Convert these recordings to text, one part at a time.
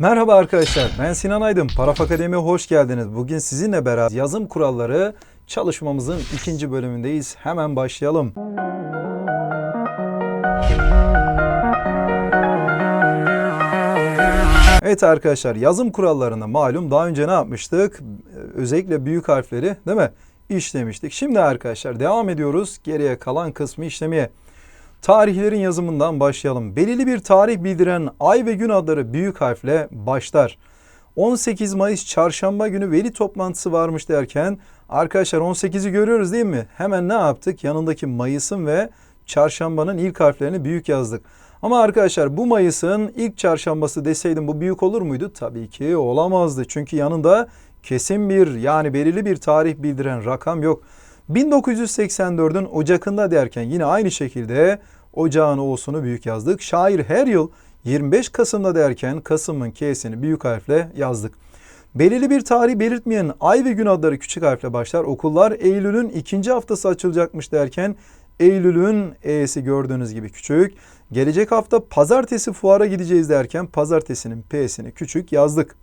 Merhaba arkadaşlar, ben Sinan Aydın. Paraf Akademi'ye hoş geldiniz. Bugün sizinle beraber yazım kuralları çalışmamızın ikinci bölümündeyiz. Hemen başlayalım. Evet arkadaşlar, yazım kurallarında malum daha önce ne yapmıştık? Özellikle büyük harfleri değil mi? İşlemiştik. Şimdi arkadaşlar devam ediyoruz geriye kalan kısmı işlemeye. Tarihlerin yazımından başlayalım. Belirli bir tarih bildiren ay ve gün adları büyük harfle başlar. 18 Mayıs çarşamba günü veli toplantısı varmış derken arkadaşlar 18'i görüyoruz değil mi? Hemen ne yaptık? Yanındaki Mayıs'ın ve çarşambanın ilk harflerini büyük yazdık. Ama arkadaşlar bu Mayıs'ın ilk çarşambası deseydim bu büyük olur muydu? Tabii ki olamazdı. Çünkü yanında kesin bir yani belirli bir tarih bildiren rakam yok. 1984'ün Ocak'ında derken yine aynı şekilde Ocağın O'sunu büyük yazdık. Şair her yıl 25 Kasım'da derken Kasım'ın K'sini büyük harfle yazdık. Belirli bir tarih belirtmeyen ay ve gün adları küçük harfle başlar. Okullar Eylül'ün ikinci haftası açılacakmış derken Eylül'ün E'si gördüğünüz gibi küçük. Gelecek hafta pazartesi fuara gideceğiz derken pazartesinin P'sini küçük yazdık.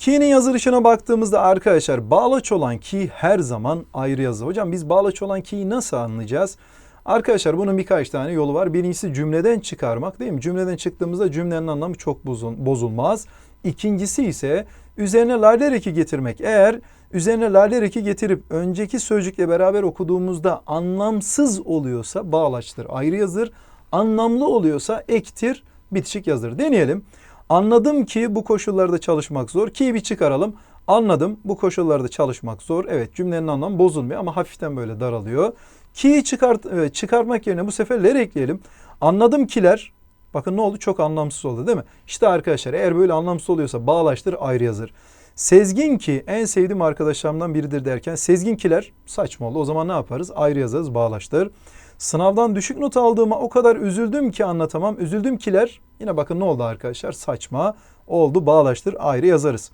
Ki'nin yazılışına baktığımızda arkadaşlar bağlaç olan ki her zaman ayrı yazı. Hocam biz bağlaç olan ki'yi nasıl anlayacağız? Arkadaşlar bunun birkaç tane yolu var. Birincisi cümleden çıkarmak değil mi? Cümleden çıktığımızda cümlenin anlamı çok bozulmaz. İkincisi ise üzerine lale eki getirmek. Eğer üzerine lale eki getirip önceki sözcükle beraber okuduğumuzda anlamsız oluyorsa bağlaçtır, ayrı yazır. Anlamlı oluyorsa ektir, bitişik yazır. Deneyelim. Anladım ki bu koşullarda çalışmak zor. Ki bir çıkaralım. Anladım bu koşullarda çalışmak zor. Evet cümlenin anlamı bozulmuyor ama hafiften böyle daralıyor. Ki'yi çıkart, evet, çıkarmak yerine bu sefer ler ekleyelim. Anladım kiler. Bakın ne oldu? Çok anlamsız oldu değil mi? İşte arkadaşlar eğer böyle anlamsız oluyorsa bağlaştır ayrı yazır. Sezgin ki en sevdiğim arkadaşlarımdan biridir derken sezgin kiler saçma oldu. O zaman ne yaparız? Ayrı yazarız bağlaştır. Sınavdan düşük not aldığıma o kadar üzüldüm ki anlatamam. Üzüldüm kiler yine bakın ne oldu arkadaşlar? Saçma oldu bağlaştır ayrı yazarız.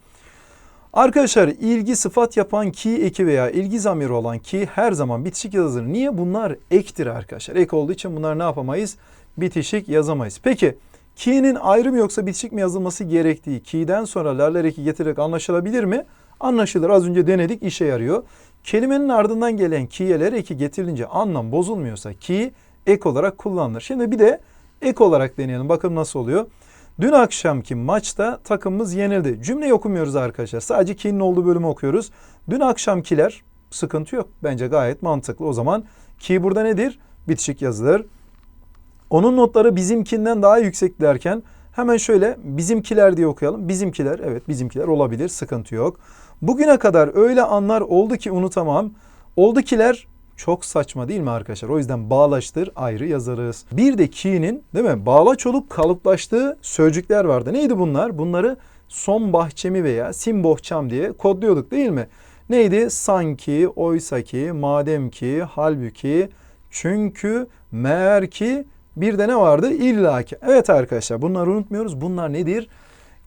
Arkadaşlar ilgi sıfat yapan ki eki veya ilgi zamiri olan ki her zaman bitişik yazılır. Niye? Bunlar ektir arkadaşlar. Ek olduğu için bunlar ne yapamayız? Bitişik yazamayız. Peki ki'nin ayrı mı yoksa bitişik mi yazılması gerektiği ki'den sonra laller eki getirerek anlaşılabilir mi? Anlaşılır. Az önce denedik işe yarıyor. Kelimenin ardından gelen ki'yeler eki getirilince anlam bozulmuyorsa ki ek olarak kullanılır. Şimdi bir de ek olarak deneyelim. Bakın nasıl oluyor. Dün akşamki maçta takımımız yenildi. Cümleyi okumuyoruz arkadaşlar. Sadece ki'nin olduğu bölümü okuyoruz. Dün akşamkiler sıkıntı yok. Bence gayet mantıklı. O zaman ki burada nedir? Bitişik yazılır. Onun notları bizimkinden daha yüksek derken hemen şöyle bizimkiler diye okuyalım. Bizimkiler evet bizimkiler olabilir. Sıkıntı yok. Bugüne kadar öyle anlar oldu ki unutamam. Oldu kiler çok saçma değil mi arkadaşlar? O yüzden bağlaçtır ayrı yazarız. Bir de ki'nin değil mi? Bağlaç olup kalıplaştığı sözcükler vardı. Neydi bunlar? Bunları son bahçemi veya sim bohçam diye kodluyorduk değil mi? Neydi? Sanki, oysa ki, madem ki, halbuki, çünkü, meğer ki, bir de ne vardı? İlla ki. Evet arkadaşlar bunları unutmuyoruz. Bunlar nedir?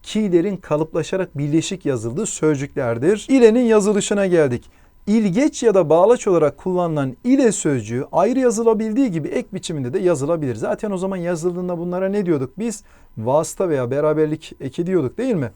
Ki'lerin kalıplaşarak birleşik yazıldığı sözcüklerdir. İle'nin yazılışına geldik. İlgeç ya da bağlaç olarak kullanılan ile sözcüğü ayrı yazılabildiği gibi ek biçiminde de yazılabilir. Zaten o zaman yazıldığında bunlara ne diyorduk? Biz vasıta veya beraberlik eki diyorduk değil mi?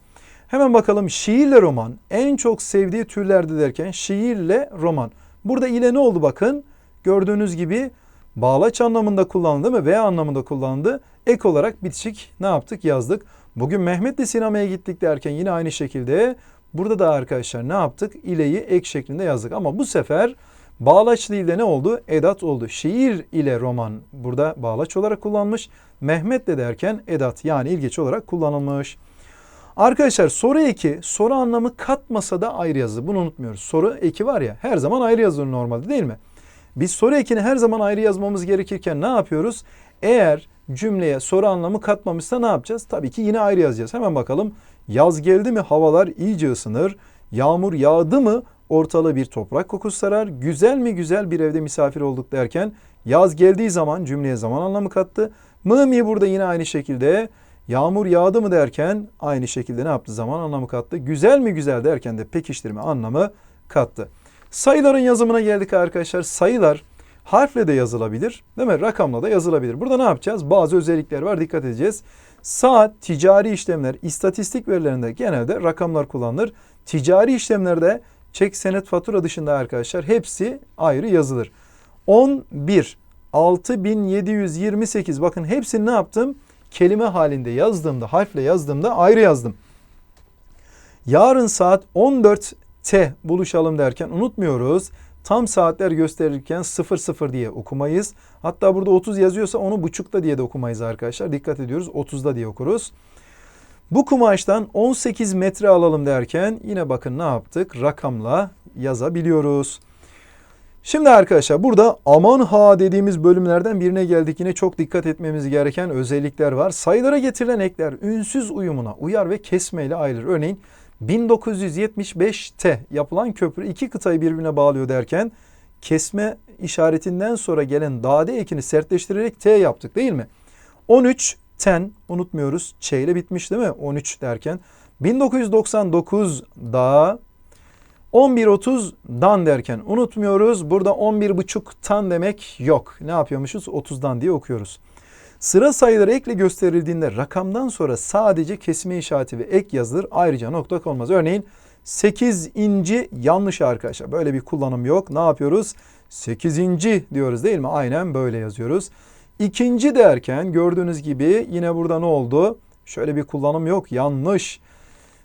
Hemen bakalım şiirle roman en çok sevdiği türlerde derken şiirle roman. Burada ile ne oldu bakın? Gördüğünüz gibi bağlaç anlamında kullanıldı mı veya anlamında kullanıldı. Ek olarak bitişik ne yaptık yazdık. Bugün Mehmet'le sinemaya gittik derken yine aynı şekilde Burada da arkadaşlar ne yaptık? İleyi ek şeklinde yazdık. Ama bu sefer bağlaç değil de ne oldu? Edat oldu. Şiir ile roman burada bağlaç olarak kullanmış. Mehmet de derken edat yani ilgeç olarak kullanılmış. Arkadaşlar soru eki soru anlamı katmasa da ayrı yazılır. Bunu unutmuyoruz. Soru eki var ya her zaman ayrı yazılır normalde değil mi? Biz soru ekini her zaman ayrı yazmamız gerekirken ne yapıyoruz? Eğer cümleye soru anlamı katmamışsa ne yapacağız? Tabii ki yine ayrı yazacağız. Hemen bakalım. Yaz geldi mi havalar iyice ısınır. Yağmur yağdı mı ortalığı bir toprak kokusu sarar. Güzel mi güzel bir evde misafir olduk derken yaz geldiği zaman cümleye zaman anlamı kattı. Mı mi burada yine aynı şekilde yağmur yağdı mı derken aynı şekilde ne yaptı zaman anlamı kattı. Güzel mi güzel derken de pekiştirme anlamı kattı. Sayıların yazımına geldik arkadaşlar. Sayılar Harfle de yazılabilir değil mi? Rakamla da yazılabilir. Burada ne yapacağız? Bazı özellikler var dikkat edeceğiz. Saat, ticari işlemler, istatistik verilerinde genelde rakamlar kullanılır. Ticari işlemlerde çek, senet, fatura dışında arkadaşlar hepsi ayrı yazılır. 11 6728 bakın hepsini ne yaptım? Kelime halinde yazdığımda, harfle yazdığımda ayrı yazdım. Yarın saat 14'te buluşalım derken unutmuyoruz. Tam saatler gösterirken 00 diye okumayız. Hatta burada 30 yazıyorsa onu buçukta diye de okumayız arkadaşlar. Dikkat ediyoruz 30'da diye okuruz. Bu kumaştan 18 metre alalım derken yine bakın ne yaptık? Rakamla yazabiliyoruz. Şimdi arkadaşlar burada aman ha dediğimiz bölümlerden birine geldik. Yine çok dikkat etmemiz gereken özellikler var. Sayılara getirilen ekler ünsüz uyumuna uyar ve kesmeyle ayrılır. Örneğin 1975'te yapılan köprü iki kıtayı birbirine bağlıyor derken kesme işaretinden sonra gelen dade ekini sertleştirerek T yaptık değil mi? 13 ten unutmuyoruz. Ç bitmiş değil mi? 13 derken 1999'da 11.30 dan derken unutmuyoruz. Burada 11.5 tan demek yok. Ne yapıyormuşuz? 30'dan diye okuyoruz. Sıra sayıları ekle gösterildiğinde rakamdan sonra sadece kesme işareti ve ek yazılır. Ayrıca nokta konmaz. Örneğin 8 inci yanlış arkadaşlar. Böyle bir kullanım yok. Ne yapıyoruz? 8 inci diyoruz değil mi? Aynen böyle yazıyoruz. İkinci derken gördüğünüz gibi yine burada ne oldu? Şöyle bir kullanım yok. Yanlış.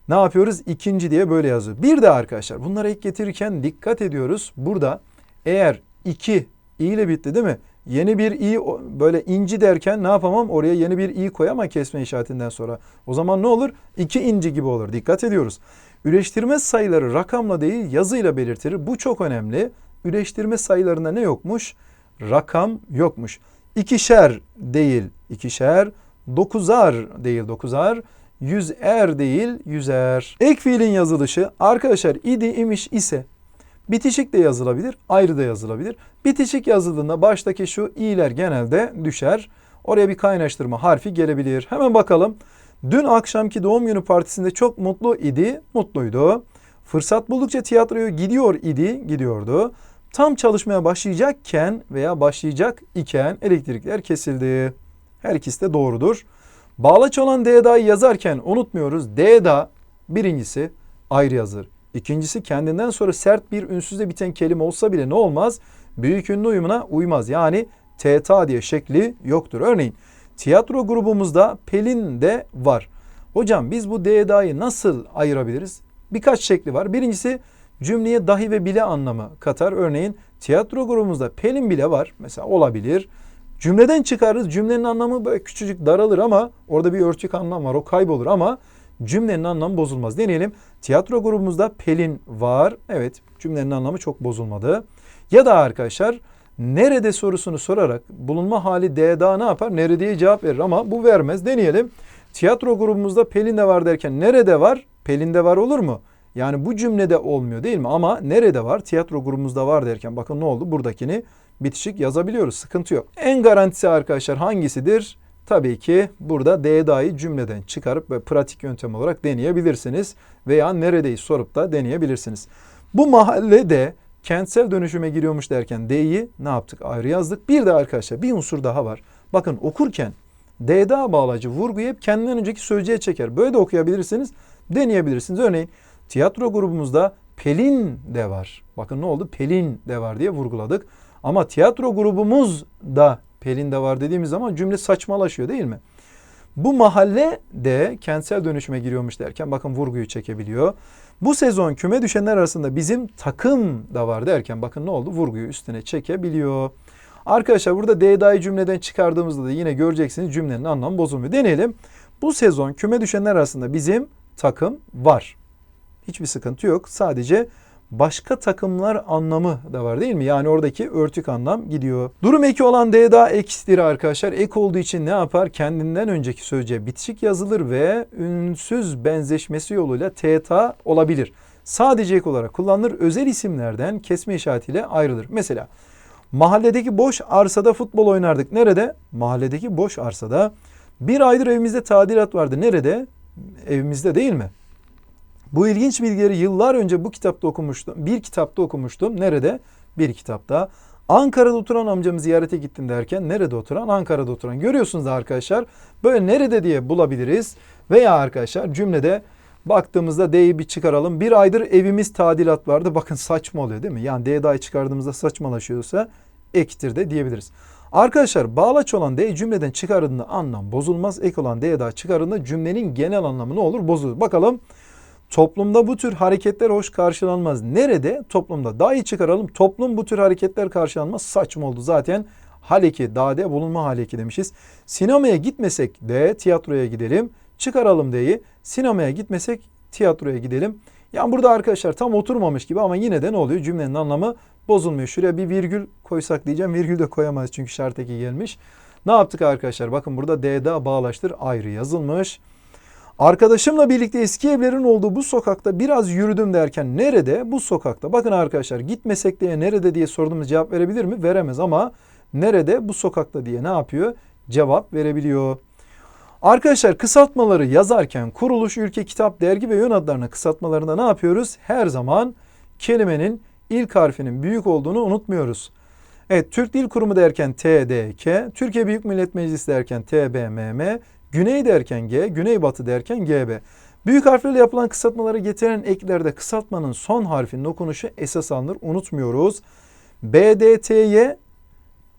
Ne yapıyoruz? İkinci diye böyle yazıyor. Bir de arkadaşlar bunlara ek getirirken dikkat ediyoruz. Burada eğer 2 i ile bitti değil mi? Yeni bir i böyle inci derken ne yapamam? Oraya yeni bir i koyamam kesme işaretinden sonra. O zaman ne olur? İki inci gibi olur. Dikkat ediyoruz. Üreştirme sayıları rakamla değil yazıyla belirtilir. Bu çok önemli. Üreştirme sayılarında ne yokmuş? Rakam yokmuş. İkişer değil ikişer, dokuzar değil dokuzar, yüzer değil yüzer. Ek fiilin yazılışı arkadaşlar idi imiş ise bitişik de yazılabilir, ayrı da yazılabilir. Bitişik yazıldığında baştaki şu i'ler genelde düşer. Oraya bir kaynaştırma harfi gelebilir. Hemen bakalım. Dün akşamki doğum günü partisinde çok mutlu idi, mutluydu. Fırsat buldukça tiyatroya gidiyor idi, gidiyordu. Tam çalışmaya başlayacakken veya başlayacak iken elektrikler kesildi. Her ikisi de doğrudur. Bağlaç olan D'da'yı yazarken unutmuyoruz. D'da birincisi ayrı yazılır. İkincisi kendinden sonra sert bir ünsüzle biten kelime olsa bile ne olmaz? Büyük ünlü uyumuna uymaz. Yani TTA diye şekli yoktur. Örneğin tiyatro grubumuzda Pelin de var. Hocam biz bu D'da'yı nasıl ayırabiliriz? Birkaç şekli var. Birincisi cümleye dahi ve bile anlamı katar. Örneğin tiyatro grubumuzda Pelin bile var. Mesela olabilir. Cümleden çıkarırız. Cümlenin anlamı böyle küçücük daralır ama orada bir örtük anlam var. O kaybolur ama cümlenin anlamı bozulmaz. Deneyelim. Tiyatro grubumuzda Pelin var. Evet cümlenin anlamı çok bozulmadı. Ya da arkadaşlar nerede sorusunu sorarak bulunma hali D'da ne yapar? Neredeye cevap verir ama bu vermez. Deneyelim. Tiyatro grubumuzda Pelin de var derken nerede var? Pelin de var olur mu? Yani bu cümlede olmuyor değil mi? Ama nerede var? Tiyatro grubumuzda var derken bakın ne oldu? Buradakini bitişik yazabiliyoruz. Sıkıntı yok. En garantisi arkadaşlar hangisidir? Tabii ki burada D'da'yı cümleden çıkarıp ve pratik yöntem olarak deneyebilirsiniz. Veya neredeyiz sorup da deneyebilirsiniz. Bu mahallede kentsel dönüşüme giriyormuş derken D'yi ne yaptık? Ayrı yazdık. Bir de arkadaşlar bir unsur daha var. Bakın okurken D'da bağlacı vurguyu hep kendinden önceki sözcüğe çeker. Böyle de okuyabilirsiniz, deneyebilirsiniz. Örneğin tiyatro grubumuzda Pelin de var. Bakın ne oldu? Pelin de var diye vurguladık. Ama tiyatro grubumuz da Pelin de var dediğimiz zaman cümle saçmalaşıyor değil mi? Bu mahalle de kentsel dönüşüme giriyormuş derken bakın vurguyu çekebiliyor. Bu sezon küme düşenler arasında bizim takım da var derken bakın ne oldu? Vurguyu üstüne çekebiliyor. Arkadaşlar burada D'da'yı cümleden çıkardığımızda da yine göreceksiniz cümlenin anlamı bozulmuyor. Deneyelim. Bu sezon küme düşenler arasında bizim takım var. Hiçbir sıkıntı yok. Sadece başka takımlar anlamı da var değil mi? Yani oradaki örtük anlam gidiyor. Durum eki olan D daha eksidir arkadaşlar. Ek olduğu için ne yapar? Kendinden önceki sözcüğe bitişik yazılır ve ünsüz benzeşmesi yoluyla teta olabilir. Sadece ek olarak kullanılır. Özel isimlerden kesme işaretiyle ayrılır. Mesela mahalledeki boş arsada futbol oynardık. Nerede? Mahalledeki boş arsada. Bir aydır evimizde tadilat vardı. Nerede? Evimizde değil mi? Bu ilginç bilgileri yıllar önce bu kitapta okumuştum. Bir kitapta okumuştum. Nerede? Bir kitapta. Ankara'da oturan amcamı ziyarete gittim derken nerede oturan? Ankara'da oturan. Görüyorsunuz arkadaşlar. Böyle nerede diye bulabiliriz. Veya arkadaşlar cümlede baktığımızda D'yi bir çıkaralım. Bir aydır evimiz tadilat vardı. Bakın saçma oluyor değil mi? Yani D dahi çıkardığımızda saçmalaşıyorsa ektir de diyebiliriz. Arkadaşlar bağlaç olan D cümleden çıkarıldığında anlam bozulmaz. Ek olan D daha çıkarıldığında cümlenin genel anlamı ne olur? Bozulur. Bakalım toplumda bu tür hareketler hoş karşılanmaz. Nerede? Toplumda. Daha iyi çıkaralım. Toplum bu tür hareketler karşılanmaz. Saçma oldu zaten. Haleki, dade, bulunma haleki demişiz. Sinemaya gitmesek de tiyatroya gidelim. Çıkaralım D'yi. Sinemaya gitmesek tiyatroya gidelim. Yani burada arkadaşlar tam oturmamış gibi ama yine de ne oluyor? Cümlenin anlamı bozulmuyor. Şuraya bir virgül koysak diyeceğim. Virgül de koyamayız çünkü şart eki gelmiş. Ne yaptık arkadaşlar? Bakın burada D'da bağlaştır ayrı yazılmış. Arkadaşımla birlikte eski evlerin olduğu bu sokakta biraz yürüdüm derken nerede? Bu sokakta. Bakın arkadaşlar gitmesek diye nerede diye sorduğumuz cevap verebilir mi? Veremez ama nerede? Bu sokakta diye ne yapıyor? Cevap verebiliyor. Arkadaşlar kısaltmaları yazarken kuruluş, ülke, kitap, dergi ve yön adlarına kısaltmalarında ne yapıyoruz? Her zaman kelimenin ilk harfinin büyük olduğunu unutmuyoruz. Evet Türk Dil Kurumu derken TDK, Türkiye Büyük Millet Meclisi derken TBMM, Güney derken G, Güneybatı derken GB. Büyük harflerle yapılan kısaltmaları getiren eklerde kısaltmanın son harfinin okunuşu esas alınır. Unutmuyoruz. BDT'ye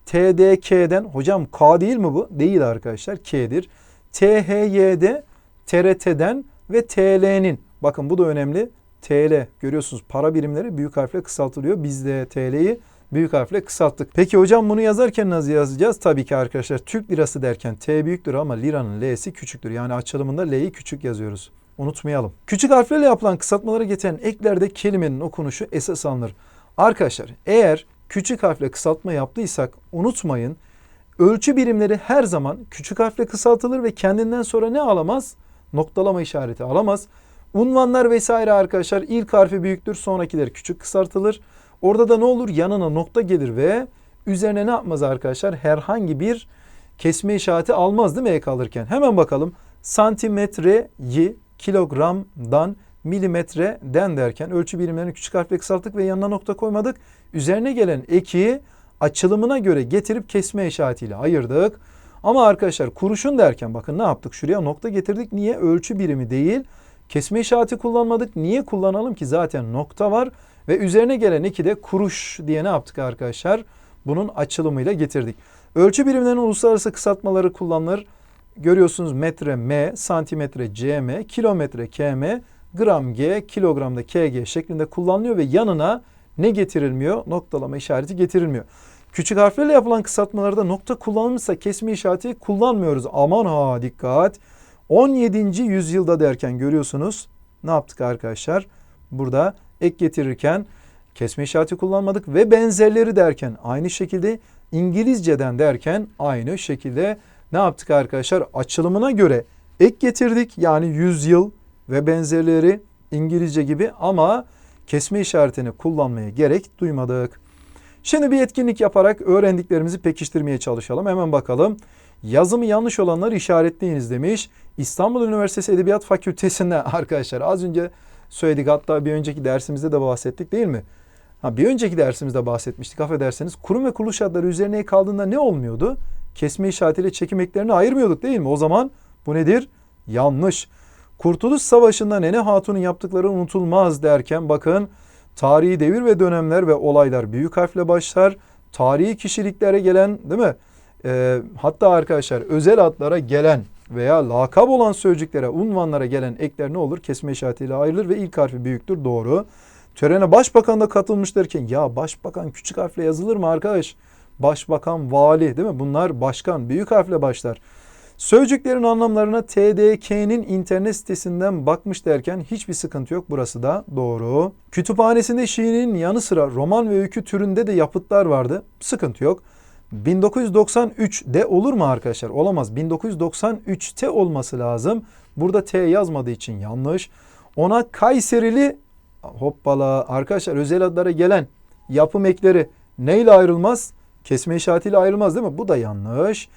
TDK'den hocam K değil mi bu? Değil arkadaşlar K'dir. THY'de TRT'den ve TL'nin bakın bu da önemli. TL görüyorsunuz para birimleri büyük harfle kısaltılıyor. Biz de TL'yi büyük harfle kısalttık. Peki hocam bunu yazarken nasıl yazacağız? Tabii ki arkadaşlar Türk lirası derken T büyüktür ama liranın L'si küçüktür. Yani açılımında L'yi küçük yazıyoruz. Unutmayalım. Küçük harflerle yapılan kısaltmalara getiren eklerde kelimenin okunuşu esas alınır. Arkadaşlar eğer küçük harfle kısaltma yaptıysak unutmayın ölçü birimleri her zaman küçük harfle kısaltılır ve kendinden sonra ne alamaz? Noktalama işareti alamaz. Unvanlar vesaire arkadaşlar ilk harfi büyüktür sonrakiler küçük kısaltılır. Orada da ne olur? Yanına nokta gelir ve üzerine ne yapmaz arkadaşlar? Herhangi bir kesme işareti almaz değil mi ek alırken? Hemen bakalım. Santimetreyi kilogramdan milimetreden derken ölçü birimlerini küçük harfle kısalttık ve yanına nokta koymadık. Üzerine gelen eki açılımına göre getirip kesme işaretiyle ayırdık. Ama arkadaşlar kuruşun derken bakın ne yaptık? Şuraya nokta getirdik. Niye? Ölçü birimi değil. Kesme işareti kullanmadık. Niye kullanalım ki? Zaten nokta var. Ve üzerine gelen eki de kuruş diye ne yaptık arkadaşlar? Bunun açılımıyla getirdik. Ölçü birimlerinin uluslararası kısaltmaları kullanılır. Görüyorsunuz metre M, santimetre cm, kilometre km, gram g, kilogramda kg şeklinde kullanılıyor ve yanına ne getirilmiyor? Noktalama işareti getirilmiyor. Küçük harflerle yapılan kısaltmalarda nokta kullanılmışsa kesme işareti kullanmıyoruz. Aman ha dikkat. 17. yüzyılda derken görüyorsunuz ne yaptık arkadaşlar? Burada ek getirirken kesme işareti kullanmadık ve benzerleri derken aynı şekilde İngilizceden derken aynı şekilde ne yaptık arkadaşlar? Açılımına göre ek getirdik yani yüzyıl ve benzerleri İngilizce gibi ama kesme işaretini kullanmaya gerek duymadık. Şimdi bir etkinlik yaparak öğrendiklerimizi pekiştirmeye çalışalım. Hemen bakalım. Yazımı yanlış olanları işaretleyiniz demiş. İstanbul Üniversitesi Edebiyat Fakültesi'nde arkadaşlar az önce söyledik hatta bir önceki dersimizde de bahsettik değil mi? Ha, bir önceki dersimizde bahsetmiştik affederseniz. Kurum ve kuruluş adları üzerine kaldığında ne olmuyordu? Kesme işaretiyle çekim eklerini ayırmıyorduk değil mi? O zaman bu nedir? Yanlış. Kurtuluş Savaşı'nda Nene Hatun'un yaptıkları unutulmaz derken bakın tarihi devir ve dönemler ve olaylar büyük harfle başlar. Tarihi kişiliklere gelen değil mi? Ee, hatta arkadaşlar özel adlara gelen veya lakap olan sözcüklere, unvanlara gelen ekler ne olur? Kesme işaretiyle ayrılır ve ilk harfi büyüktür. Doğru. Törene başbakan da katılmış derken ya başbakan küçük harfle yazılır mı arkadaş? Başbakan, vali değil mi? Bunlar başkan büyük harfle başlar. Sözcüklerin anlamlarına TDK'nin internet sitesinden bakmış derken hiçbir sıkıntı yok. Burası da doğru. Kütüphanesinde şiirin yanı sıra roman ve öykü türünde de yapıtlar vardı. Sıkıntı yok. 1993'de olur mu arkadaşlar? Olamaz. 1993'te olması lazım. Burada T yazmadığı için yanlış. Ona Kayserili hoppala arkadaşlar özel adlara gelen yapım ekleri neyle ayrılmaz? Kesme işaretiyle ayrılmaz değil mi? Bu da yanlış.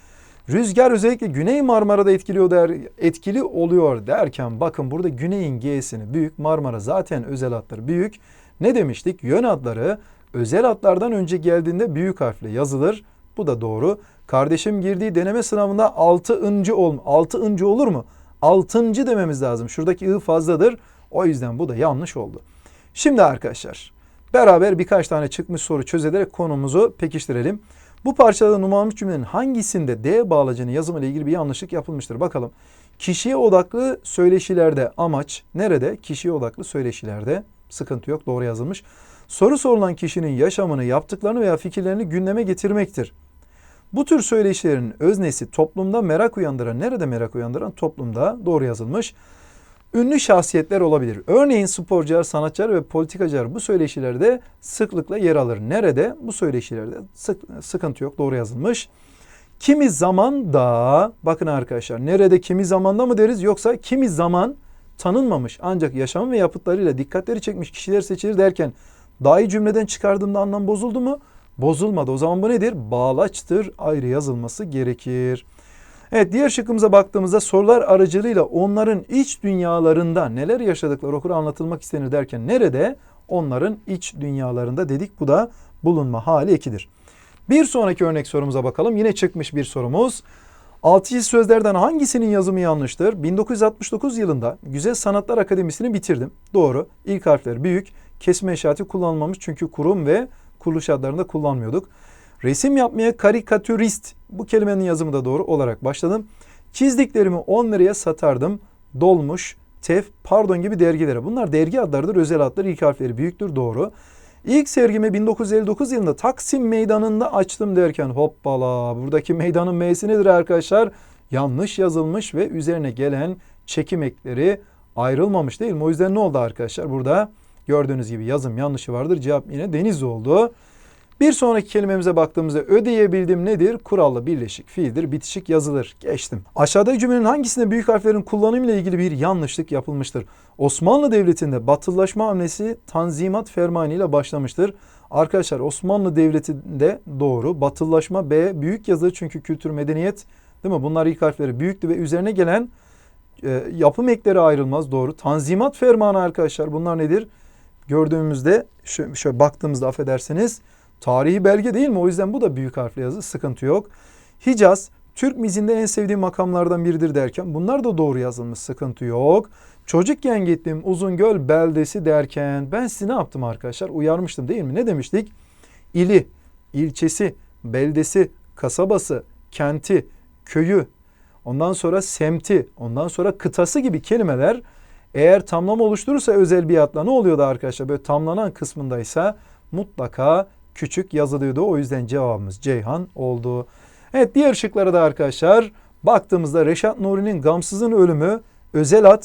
Rüzgar özellikle Güney Marmara'da etkili, der, etkili oluyor derken bakın burada Güney'in G'sini büyük Marmara zaten özel adları büyük. Ne demiştik? Yön adları özel adlardan önce geldiğinde büyük harfle yazılır. Bu da doğru. Kardeşim girdiği deneme sınavında 6. ol 6. olur mu? 6. dememiz lazım. Şuradaki ı fazladır. O yüzden bu da yanlış oldu. Şimdi arkadaşlar beraber birkaç tane çıkmış soru çözerek konumuzu pekiştirelim. Bu parçada numaralanmış cümlenin hangisinde D bağlacının yazımı ile ilgili bir yanlışlık yapılmıştır? Bakalım. Kişiye odaklı söyleşilerde amaç nerede? Kişiye odaklı söyleşilerde sıkıntı yok doğru yazılmış. Soru sorulan kişinin yaşamını, yaptıklarını veya fikirlerini gündeme getirmektir. Bu tür söyleşilerin öznesi toplumda merak uyandıran, nerede merak uyandıran? Toplumda doğru yazılmış. Ünlü şahsiyetler olabilir. Örneğin sporcular, sanatçılar ve politikacılar bu söyleşilerde sıklıkla yer alır. Nerede? Bu söyleşilerde sık, sıkıntı yok. Doğru yazılmış. Kimi zaman da bakın arkadaşlar nerede kimi zamanda mı deriz yoksa kimi zaman tanınmamış ancak yaşam ve yapıtlarıyla dikkatleri çekmiş kişiler seçilir derken dahi cümleden çıkardığımda anlam bozuldu mu? Bozulmadı. O zaman bu nedir? Bağlaçtır. Ayrı yazılması gerekir. Evet diğer şıkkımıza baktığımızda sorular aracılığıyla onların iç dünyalarında neler yaşadıkları okura anlatılmak istenir derken nerede? Onların iç dünyalarında dedik bu da bulunma hali ekidir. Bir sonraki örnek sorumuza bakalım. Yine çıkmış bir sorumuz. Altıncı sözlerden hangisinin yazımı yanlıştır? 1969 yılında Güzel Sanatlar Akademisi'ni bitirdim. Doğru. İlk harfler büyük. Kesme işareti kullanılmamış çünkü kurum ve kuruluş adlarında kullanmıyorduk. Resim yapmaya karikatürist bu kelimenin yazımı da doğru olarak başladım. Çizdiklerimi 10 liraya satardım. Dolmuş, tef, pardon gibi dergilere. Bunlar dergi adlarıdır, özel adlar. İlk harfleri büyüktür, doğru. İlk sergimi 1959 yılında Taksim Meydanı'nda açtım derken hoppala buradaki meydanın M'si nedir arkadaşlar? Yanlış yazılmış ve üzerine gelen çekim ekleri ayrılmamış değil mi? O yüzden ne oldu arkadaşlar? Burada gördüğünüz gibi yazım yanlışı vardır. Cevap yine deniz oldu. Bir sonraki kelimemize baktığımızda ödeyebildim nedir? Kurallı birleşik fiildir. Bitişik yazılır. Geçtim. Aşağıdaki cümlenin hangisinde büyük harflerin kullanımı ile ilgili bir yanlışlık yapılmıştır? Osmanlı Devleti'nde batılılaşma hamlesi Tanzimat Fermanı ile başlamıştır. Arkadaşlar Osmanlı Devleti'nde doğru. Batılılaşma B büyük yazılır çünkü kültür medeniyet değil mi? Bunlar ilk harfleri büyüktü ve üzerine gelen e, yapım ekleri ayrılmaz doğru. Tanzimat Fermanı arkadaşlar bunlar nedir? Gördüğümüzde şöyle, şöyle baktığımızda affedersiniz Tarihi belge değil mi? O yüzden bu da büyük harfle yazı. Sıkıntı yok. Hicaz, Türk mizinde en sevdiğim makamlardan biridir derken bunlar da doğru yazılmış. Sıkıntı yok. Çocukken gittim Uzungöl beldesi derken ben sizi ne yaptım arkadaşlar? Uyarmıştım değil mi? Ne demiştik? İli, ilçesi, beldesi, kasabası, kenti, köyü, ondan sonra semti, ondan sonra kıtası gibi kelimeler eğer tamlama oluşturursa özel bir adla ne oluyordu arkadaşlar? Böyle tamlanan kısmındaysa mutlaka küçük yazılıyordu. O yüzden cevabımız Ceyhan oldu. Evet diğer şıklara da arkadaşlar baktığımızda Reşat Nuri'nin Gamsız'ın ölümü özel ad.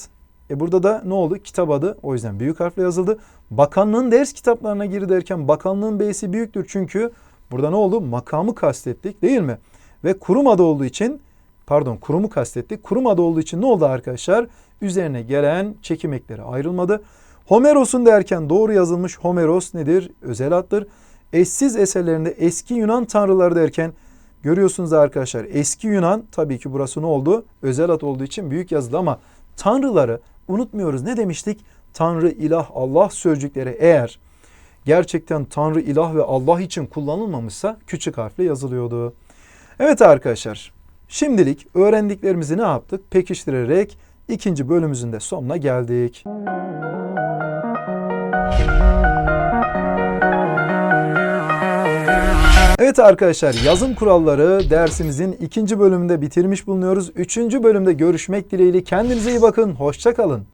E burada da ne oldu? Kitap adı. O yüzden büyük harfle yazıldı. Bakanlığın ders kitaplarına gir derken bakanlığın B'si büyüktür. Çünkü burada ne oldu? Makamı kastettik değil mi? Ve kurum adı olduğu için pardon kurumu kastettik. Kurum adı olduğu için ne oldu arkadaşlar? Üzerine gelen çekim ekleri ayrılmadı. Homeros'un derken doğru yazılmış Homeros nedir? Özel addır eşsiz eserlerinde eski Yunan tanrıları derken görüyorsunuz arkadaşlar eski Yunan tabii ki burası ne oldu? Özel ad olduğu için büyük yazılı ama tanrıları unutmuyoruz. Ne demiştik? Tanrı, ilah, Allah sözcükleri eğer gerçekten Tanrı, ilah ve Allah için kullanılmamışsa küçük harfle yazılıyordu. Evet arkadaşlar şimdilik öğrendiklerimizi ne yaptık? Pekiştirerek ikinci bölümümüzün de sonuna geldik. Evet arkadaşlar yazım kuralları dersimizin ikinci bölümünde bitirmiş bulunuyoruz. Üçüncü bölümde görüşmek dileğiyle kendinize iyi bakın. Hoşçakalın.